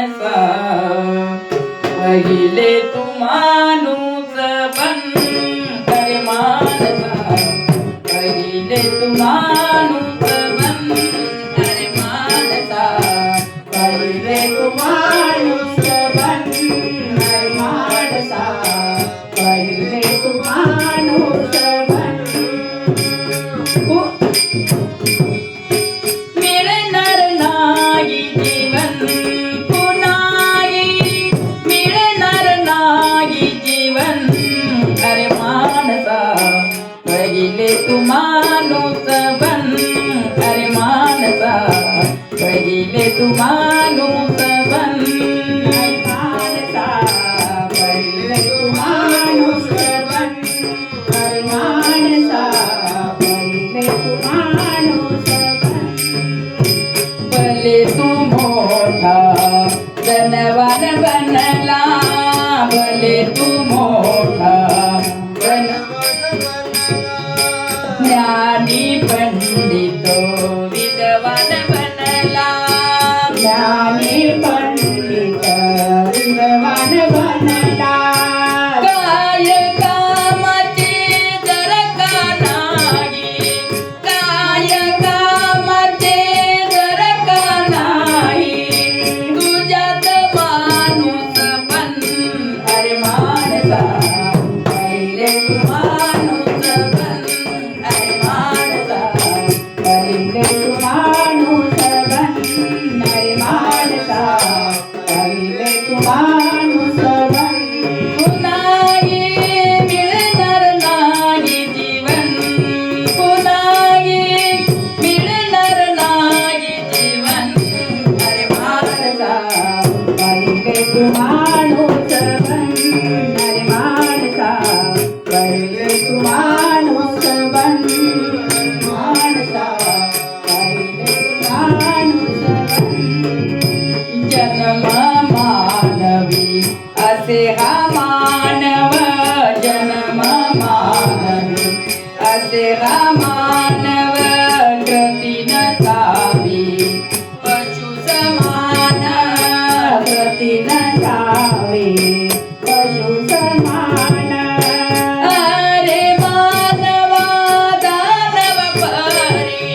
माणसा पहिले तू माणूस बंद माणसा. पहिले तू माणूस बंद माणसा. पहिले तू माणूस बंद माणसा. पहिले तुम्हानुत बन अरे मानता. पहिले तुम्हानुत बन. बन अरे पहिले भले तू मोठा जनवान बनला भले तू मोठा ગોવિંદ વન 吧。असे रामानव गतीन सावी पशु समान गतीन सावी पशु समान। अरे मानवा दानव परी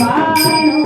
माणू